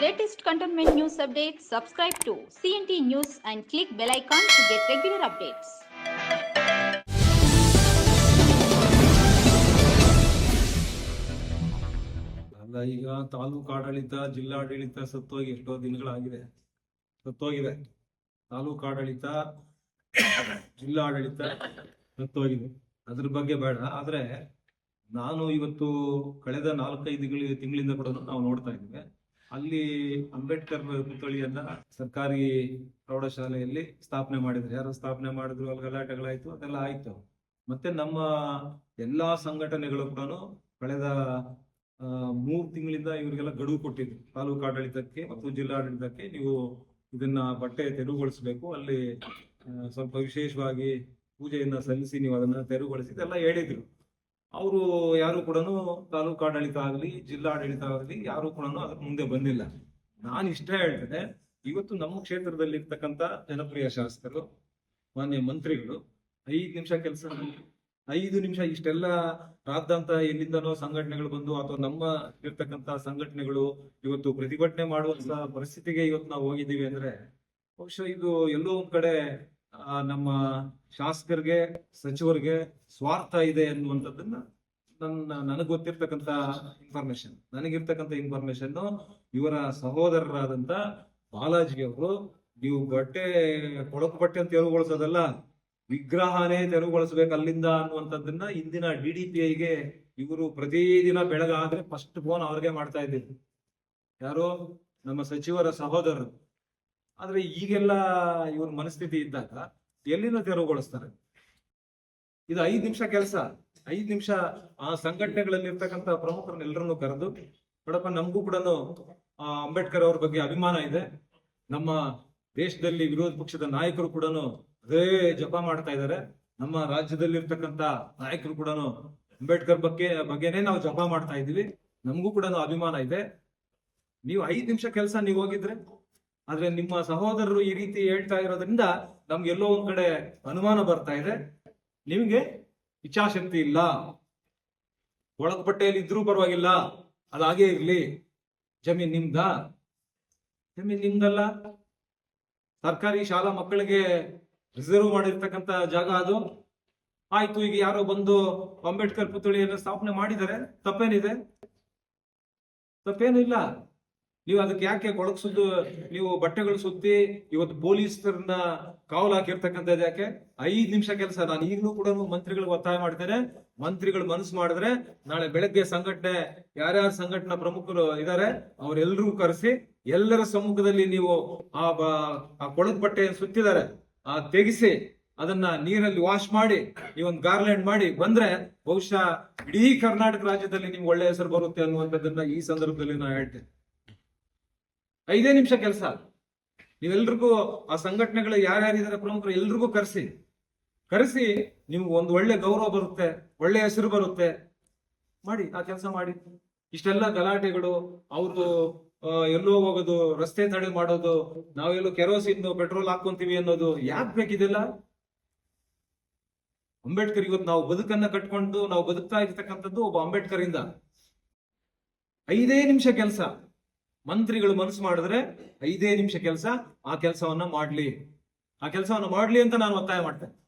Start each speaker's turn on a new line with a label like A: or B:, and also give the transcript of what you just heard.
A: Latest cantonment news updates, subscribe to CNT News and click bell icon to get regular updates.
B: ಈಗ ತಾಲೂಕು ಆಡಳಿತ ಜಿಲ್ಲಾಡಳಿತ ಸತ್ತೋಗಿ ಎಷ್ಟೋ ದಿನಗಳಾಗಿದೆ. ಸತ್ತೋಗಿದೆ. ತಾಲೂಕು ಆಡಳಿತ ಜಿಲ್ಲಾಡಳಿತ ಸತ್ತೋಗಿದೆ. ಅದ್ರ ಬಗ್ಗೆ ಬೇಡ. ಆದ್ರೆ ನಾನು ಇವತ್ತು ಕಳೆದ ನಾಲ್ಕೈದು ತಿಂಗಳ ತಿಂಗಳಿಂದ ಕೂಡ ನಾವು ನೋಡ್ತಾ ಇದ್ದೇವೆ. ಅಲ್ಲಿ ಅಂಬೇಡ್ಕರ್ ಪುತ್ಥಳಿಯನ್ನ ಸರ್ಕಾರಿ ಪ್ರೌಢಶಾಲೆಯಲ್ಲಿ ಸ್ಥಾಪನೆ ಮಾಡಿದ್ರು. ಯಾರು ಸ್ಥಾಪನೆ ಮಾಡಿದ್ರು, ಅಲ್ಲಿ ಗಲಾಟೆಗಳಾಯ್ತು, ಅದೆಲ್ಲ ಆಯ್ತು. ಮತ್ತೆ ನಮ್ಮ ಎಲ್ಲಾ ಸಂಘಟನೆಗಳು ಕೂಡ ಕಳೆದ ಮೂರು ತಿಂಗಳಿಂದ ಇವರಿಗೆಲ್ಲ ಗಡುವು ಕೊಟ್ಟಿದ್ರು. ತಾಲೂಕು ಆಡಳಿತಕ್ಕೆ ಮತ್ತು ಜಿಲ್ಲಾಡಳಿತಕ್ಕೆ ನೀವು ಇದನ್ನ ಬಟ್ಟೆ ತೆರವುಗೊಳಿಸಬೇಕು, ಅಲ್ಲಿ ಸ್ವಲ್ಪ ವಿಶೇಷವಾಗಿ ಪೂಜೆಯನ್ನ ಸಲ್ಲಿಸಿ ನೀವು ಅದನ್ನ ತೆರವುಗೊಳಿಸಿ ಇದೆಲ್ಲ ಹೇಳಿದ್ರು. ಅವರು ಯಾರು ಕೂಡ ತಾಲೂಕು ಆಡಳಿತ ಆಗಲಿ, ಜಿಲ್ಲಾಡಳಿತ ಆಗಲಿ ಯಾರು ಕೂಡ ಅದ್ರ ಮುಂದೆ ಬಂದಿಲ್ಲ. ನಾನು ಇಷ್ಟ ಹೇಳ್ತೇನೆ, ಇವತ್ತು ನಮ್ಮ ಕ್ಷೇತ್ರದಲ್ಲಿ ಇರ್ತಕ್ಕಂಥ ಜನಪ್ರಿಯ ಶಾಸಕರು, ಮಾನ್ಯ ಮಂತ್ರಿಗಳು, ಐದು ನಿಮಿಷ ಕೆಲಸ ಐದು ನಿಮಿಷ ಇಷ್ಟೆಲ್ಲ ರಾದ್ದಂತ ಎಲ್ಲಿಂದನೋ ಸಂಘಟನೆಗಳು ಬಂದು ಅಥವಾ ನಮ್ಮ ಇರ್ತಕ್ಕಂತ ಸಂಘಟನೆಗಳು ಇವತ್ತು ಪ್ರತಿಭಟನೆ ಮಾಡುವಂತ ಪರಿಸ್ಥಿತಿಗೆ ಇವತ್ತು ನಾವು ಹೋಗಿದ್ದೀವಿ ಅಂದ್ರೆ ಬಹುಶಃ ಇದು ಎಲ್ಲೋ ಒಂದ್ ಕಡೆ ನಮ್ಮ ಶಾಸಕರಿಗೆ, ಸಚಿವರಿಗೆ ಸ್ವಾರ್ಥ ಇದೆ ಅನ್ನುವಂಥದ್ದನ್ನ ನನ್ನ, ನನಗೆ ಗೊತ್ತಿರ್ತಕ್ಕಂಥ ಇನ್ಫಾರ್ಮೇಶನ್ ನನಗಿರ್ತಕ್ಕಂಥ ಇನ್ಫಾರ್ಮೇಶನ್ ಇವರ ಸಹೋದರರಾದಂತ ಬಾಲಾಜಿ ಅವರು ನೀವು ಬಟ್ಟೆ, ಕೊಳಕು ಬಟ್ಟೆ ಅಂತ ತೆರವುಗೊಳಿಸೋದಲ್ಲ, ವಿಗ್ರಹನೇ ತೆರವುಗೊಳಿಸ್ಬೇಕು ಅಲ್ಲಿಂದ ಅನ್ನುವಂಥದ್ದನ್ನ ಇಂದಿನ ಡಿ ಡಿ ಪಿ ಐಗೆ ಇವರು ಪ್ರತಿದಿನ ಬೆಳಗಾದ್ರೆ ಫಸ್ಟ್ ಫೋನ್ ಅವ್ರಿಗೆ ಮಾಡ್ತಾ ಇದ್ದೀವಿ. ಯಾರು? ನಮ್ಮ ಸಚಿವರ ಸಹೋದರರು. ಆದ್ರೆ ಈಗೆಲ್ಲ ಇವ್ರ ಮನಸ್ಥಿತಿ ಇದ್ದಾಗ ಎಲ್ಲಿಂದ ತೆರವುಗೊಳಿಸ್ತಾರೆ? ಇದು ಐದು ನಿಮಿಷ ಕೆಲಸ. ಐದ್ ನಿಮಿಷ ಆ ಸಂಘಟನೆಗಳಲ್ಲಿ ಇರ್ತಕ್ಕಂಥ ಪ್ರಮುಖರನ್ನೆಲ್ಲರನ್ನು ಕರೆದು, ನೋಡಪ್ಪ, ನಮಗೂ ಕೂಡ ಅಂಬೇಡ್ಕರ್ ಅವ್ರ ಬಗ್ಗೆ ಅಭಿಮಾನ ಇದೆ. ನಮ್ಮ ದೇಶದಲ್ಲಿ ವಿರೋಧ ಪಕ್ಷದ ನಾಯಕರು ಕೂಡ ಅದೇ ಜಪ ಮಾಡ್ತಾ ಇದ್ದಾರೆ. ನಮ್ಮ ರಾಜ್ಯದಲ್ಲಿ ಇರ್ತಕ್ಕಂಥ ನಾಯಕರು ಕೂಡ ಅಂಬೇಡ್ಕರ್ ಬಗ್ಗೆ, ಬಗ್ಗೆನೇ ನಾವು ಜಪ ಮಾಡ್ತಾ ಇದೀವಿ ನಮಗೂ ಕೂಡ ಅಭಿಮಾನ ಇದೆ. ನೀವು ಐದು ನಿಮಿಷ ಕೆಲಸ, ನೀವು ಹೋಗಿದ್ರೆ? ಆದ್ರೆ ನಿಮ್ಮ ಸಹೋದರರು ಈ ರೀತಿ ಹೇಳ್ತಾ ಇರೋದ್ರಿಂದ ನಮ್ಗೆಲ್ಲೋ ಒಂದ್ ಕಡೆ ಅನುಮಾನ ಬರ್ತಾ ಇದೆ. ನಿಮ್ಗೆ ಇಚ್ಛಾಶಕ್ತಿ ಇಲ್ಲ. ಒಳಗ ಬಟ್ಟೆಯಲ್ಲಿ ಇದ್ರೂ ಪರವಾಗಿಲ್ಲ. ಅದಾಗೇ ಇರ್ಲಿ. ಜಮೀನ್ ನಿಮ್ದ? ಜಮೀನ್ ನಿಮ್ದಲ್ಲ. ಸರ್ಕಾರಿ ಶಾಲಾ ಮಕ್ಕಳಿಗೆ ರಿಸರ್ವ್ ಮಾಡಿರ್ತಕ್ಕಂತ ಜಾಗ ಅದು. ಆಯ್ತು, ಈಗ ಯಾರೋ ಬಂದು ಅಂಬೇಡ್ಕರ್ ಪುತ್ಥಳಿಯನ್ನು ಸ್ಥಾಪನೆ ಮಾಡಿದ್ದಾರೆ ತಪ್ಪೇನಿದೆ? ತಪ್ಪೇನಿಲ್ಲ ನೀವು ಅದಕ್ಕೆ ಯಾಕೆ ಕೊಳಗಿಸೋದು ನೀವು ಬಟ್ಟೆಗಳು ಸುತ್ತಿ ಇವತ್ತು ಪೊಲೀಸರನ್ನ ಕಾವಲು ಹಾಕಿರ್ತಕ್ಕಂಥದ್ದು ಯಾಕೆ? ಐದು ನಿಮಿಷ ಕೆಲಸ, ನಾನು ಈಗಲೂ ಕೂಡ ಮಂತ್ರಿಗಳಿಗೆ ಒತ್ತಾಯ ಮಾಡ್ತೇನೆ. ಮಂತ್ರಿಗಳು ಮನಸ್ಸು ಮಾಡಿದ್ರೆ ನಾಳೆ ಬೆಳಗ್ಗೆ ಸಂಘಟನೆ, ಯಾರ್ಯಾರ ಸಂಘಟನಾ ಪ್ರಮುಖರು ಇದ್ದಾರೆ ಅವರೆಲ್ಲರೂ ಕರೆಸಿ, ಎಲ್ಲರ ಸಮ್ಮುಖದಲ್ಲಿ ನೀವು ಆ ಕೊಳಗ್ ಬಟ್ಟೆ ಸುತ್ತಿದ್ದಾರೆ, ಆ ತೆಗಿಸಿ, ಅದನ್ನ ನೀರಲ್ಲಿ ವಾಶ್ ಮಾಡಿ ನೀವೊಂದು ಗಾರ್ಲ್ಯಾಂಡ್ ಮಾಡಿ ಬಂದ್ರೆ ಬಹುಶಃ ಇಡೀ ಕರ್ನಾಟಕ ರಾಜ್ಯದಲ್ಲಿ ನಿಮ್ಗೆ ಒಳ್ಳೆ ಹೆಸರು ಬರುತ್ತೆ ಅನ್ನುವಂಥದ್ದನ್ನ ಈ ಸಂದರ್ಭದಲ್ಲಿ ನಾನು ಹೇಳ್ತೇನೆ. ಐದೇ ನಿಮಿಷ ಕೆಲಸ ನೀವೆಲ್ರಿಗೂ ಆ ಸಂಘಟನೆಗಳು ಯಾರ್ಯಾರಿದ್ದಾರೆ ಪ್ರಮುಖರು ಎಲ್ರಿಗೂ ಕರೆಸಿ. ಕರೆಸಿ ನಿಮ್ಗೆ ಒಂದು ಒಳ್ಳೆ ಗೌರವ ಬರುತ್ತೆ, ಒಳ್ಳೆ ಹೆಸರು ಬರುತ್ತೆ. ಮಾಡಿ, ಆ ಕೆಲಸ ಮಾಡಿ. ಇಷ್ಟೆಲ್ಲ ಗಲಾಟೆಗಳು ಅವ್ರದ್ದು ಎಲ್ಲೋ ಹೋಗೋದು, ರಸ್ತೆ ತಡೆ ಮಾಡೋದು, ನಾವೆಲ್ಲೋ ಕೆರೋಸಿನ್ ಪೆಟ್ರೋಲ್ ಹಾಕೊಂತೀವಿ ಅನ್ನೋದು ಯಾಕೆ ಬೇಕಿದೆಲ್ಲ? ಅಂಬೇಡ್ಕರ್ ಇವತ್ತು ನಾವು ಬದುಕನ್ನ ಕಟ್ಕೊಂಡು, ನಾವು ಬದುಕ್ತಾ ಇರ್ತಕ್ಕಂಥದ್ದು ಒಬ್ಬ ಅಂಬೇಡ್ಕರ್ ಇಂದ ಐದೇ ನಿಮಿಷ ಕೆಲಸ. ಮಂತ್ರಿಗಳು ಮನಸ್ಸು ಮಾಡಿದ್ರೆ ಐದೇ ನಿಮಿಷ ಕೆಲಸ, ಆ ಕೆಲಸವನ್ನ ಮಾಡ್ಲಿ. ಆ ಕೆಲಸವನ್ನ ಮಾಡ್ಲಿ ಅಂತ ನಾನು ಒತ್ತಾಯ ಮಾಡ್ತೇನೆ.